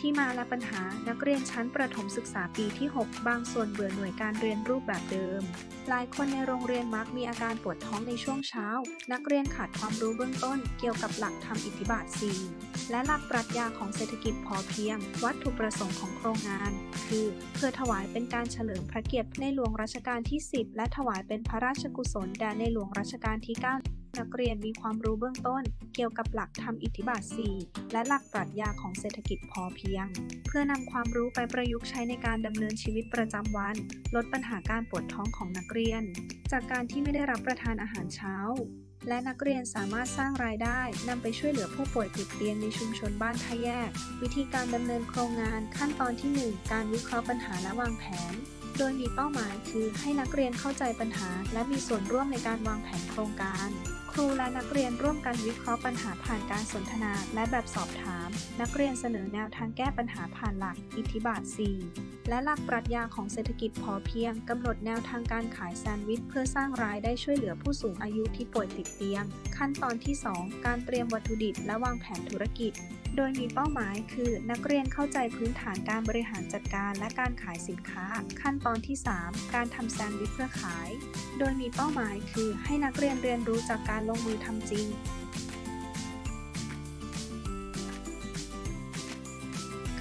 ที่มาและปัญหานักเรียนชั้นประถมศึกษาปีที่ 6 บางส่วนเบื่อหน่วยการเรียนรูปแบบเดิม หลายคนในโรงเรียนมักมีอาการปวดท้องในช่วงเช้า นักเรียนขาดความรู้เบื้องต้น เกี่ยวกับหลักธรรมอิทธิบาท 4 และหลักปรัชญาของเศรษฐกิจพอเพียง วัตถุประสงค์ของโครงงาน คือ เพื่อถวายเป็นการเฉลิมพระเกียรติในหลวงรัชกาลที่ 10 และถวายเป็นพระราชกุศลแด่ในหลวงรัชกาลที่ 9 นักเรียนมีความรู้เบื้องต้น เกี่ยวกับหลักธรรมอิทธิบาท 4 และหลักปรัชญาของเศรษฐกิจพอเพียง เพื่อนำความรู้ไปประยุกต์ใช้ในการดำเนินชีวิตประจำวัน ลดปัญหาการปวดท้องของนักเรียน จากการที่ไม่ได้รับประทานอาหารเช้า และนักเรียนสามารถสร้างรายได้นำไปช่วยเหลือผู้ป่วยติดเตียงในชุมชนบ้านท่าแยก วิธีการดำเนินโครงงานขั้นตอนที่ 1 การวิเคราะห์ปัญหาและวางแผนโดยมีเป้าหมายคือให้นักเรียนเข้าใจปัญหา และมีส่วนร่วมในการวางแผนโครงการ ครูและนักเรียนร่วมกันวิเคราะห์ปัญหาผ่านการสนทนาและแบบสอบถาม นักเรียนเสนอแนวทางแก้ปัญหาผ่านหลักอิทธิบาท 4 และหลักปรัชญาของเศรษฐกิจพอเพียงกำหนดแนวทางการขายแซนด์วิชเพื่อสร้างรายได้ช่วยเหลือผู้สูงอายุที่ป่วยติดเตียง ขั้นตอนที่ 2 การเตรียมวัตถุดิบและวางแผนธุรกิจ ดยมีเป้าหมายคือ นักเรียนเข้าใจพื้นฐานการบริหารจัดการและการขายสินค้า ขั้นตอนที่ 3 การทำแซนด์วิชเพื่อขาย โดยมีเป้าหมายคือ ให้นักเรียนเรียนรู้จากการลงมือทำจริง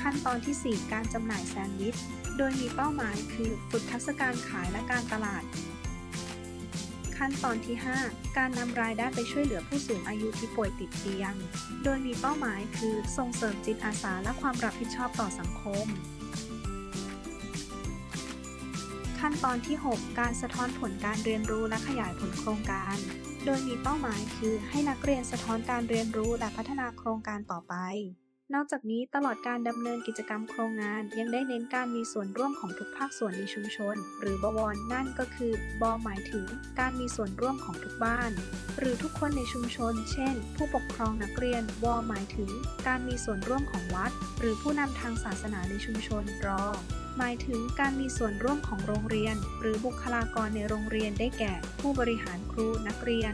ขั้นตอนที่ 4 การจำหน่ายแซนด์วิช โดยมีเป้าหมายคือ ฝึกทักษะการขายและการตลาด ขั้นตอนที่ 5 การนำรายได้ไปช่วยเหลือผู้สูงอายุที่ป่วยติดเตียง โดยมีเป้าหมายคือส่งเสริมจิตอาสาและความรับผิดชอบต่อสังคม ขั้นตอนที่ 6 การสะท้อนผลการเรียนรู้และขยายผลโครงการ โดยมีเป้าหมายคือให้นักเรียนสะท้อนการเรียนรู้และพัฒนาโครงการต่อไป นอกจากนี้ตลอดการดำเนินกิจกรรมโครงงาน ยังได้เน้นการมีส่วนร่วมของทุกภาคส่วนในชุมชน หรือบวรนั่นก็คือบอหมายถึงการมีส่วนร่วมของทุกบ้าน หรือทุกคนในชุมชน เช่น ผู้ปกครองนักเรียนวหมายถึง การมีส่วนร่วมของวัด หรือผู้นำทางศาสนาในชุมชนรอหมายถึงการมีส่วนร่วมของโรงเรียน หรือบุคลากรในโรงเรียนได้แก่ ผู้บริหารครูนักเรียน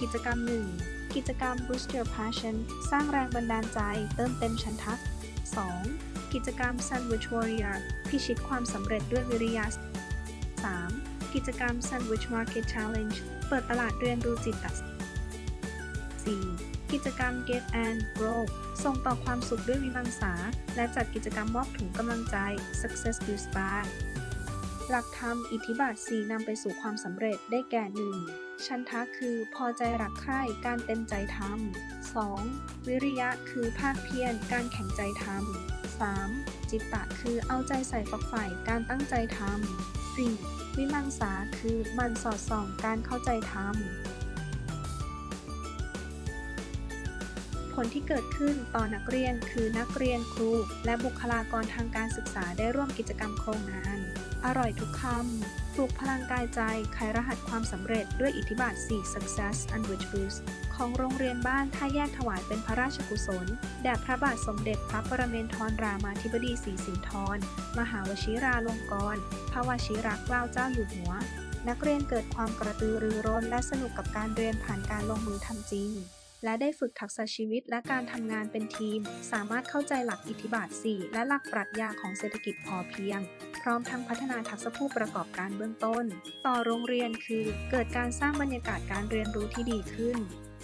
กิจกรรม 1 กิจกรรม Boost Your Passion สร้างแรงบันดาลใจ เติมเต็มฉันทะ 2. กิจกรรม Sandwich Warrior พิชิตความสำเร็จด้วยวิริยะ 3. กิจกรรม Sandwich Market Challenge เปิดตลาดเรียนรู้จิตต 4. กิจกรรม Give and Grow ส่งต่อความสุขด้วยวิมังสา และจัดกิจกรรมมอบถุงกำลังใจ Success Boost Bar หลักธรรมอิทธิบาท 4นำไปสู่ความสำเร็จได้แก่ 1. ชันทะคือพอใจรักใคร่การเต็มใจทำ 2. วิริยะคือภาคเพียรการแข็งใจทำ 3. จิตตะคือเอาใจใส่ฝักใฝ่การตั้งใจทำ 4. วิมังสาคือมันสอดส่องการเข้าใจทำ ผลที่เกิดขึ้นต่อนักเรียนคือนักเรียนครู และบุคลากรทางการศึกษาได้ร่วมกิจกรรมโครงงาน อร่อยทุกคำปลูกพลังกายใจไขรหัสความสำเร็จด้วยอิทธิบาท 4 Success and Which Boost ของโรงเรียนบ้านท่าแยกถวายเป็นพระราชกุศล แด่พระบาทสมเด็จพระปรเมนทรรามาธิบดีศรีสินธร มหาวชิราลงกรณ์พระวชิรเกล้าเจ้าอยู่หัว นักเรียนเกิดความกระตือรือร้นและสนุกกับการเรียนผ่านการลงมือทำจริง และได้ฝึกทักษะชีวิตและการทำงานเป็นทีม สามารถเข้าใจหลักอิทธิบาท 4 และหลักปรัชญาของเศรษฐกิจพอเพียง พร้อมทั้งพัฒนาทักษะผู้ประกอบการเบื้องต้น ต่อโรงเรียนคือ เกิดการสร้างบรรยากาศการเรียนรู้ที่ดีขึ้น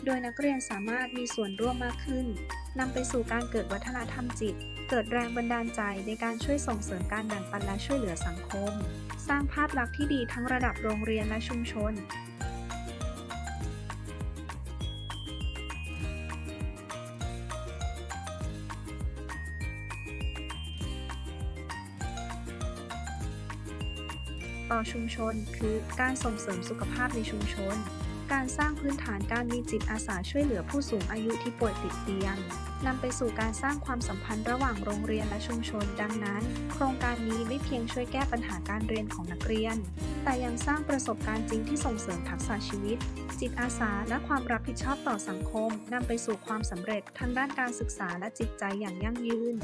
โดยนักเรียนสามารถมีส่วนร่วมมากขึ้นนำไปสู่การเกิดวัฒนธรรมจิต เกิดแรงบันดาลใจในการช่วยส่งเสริมการแบ่งปันและช่วยเหลือสังคม สร้างภาพลักษณ์ที่ดีทั้งระดับโรงเรียนและชุมชน ต่อชุมชน คือการส่งเสริมสุขภาพในชุมชน การสร้างพื้นฐานการมีจิตอาสาช่วยเหลือผู้สูงอายุที่ป่วยติดเตียงนำไปสู่การสร้างความสัมพันธ์ระหว่างโรงเรียนและชุมชน ดังนั้น โครงการนี้ไม่เพียงช่วยแก้ปัญหาการเรียนของนักเรียน แต่ยังสร้างประสบการณ์จริงที่ส่งเสริมทักษะชีวิต จิตอาสาและความรับผิดชอบต่อสังคมนำไปสู่ความสำเร็จทางด้านการศึกษาและจิตใจอย่างยั่งยืน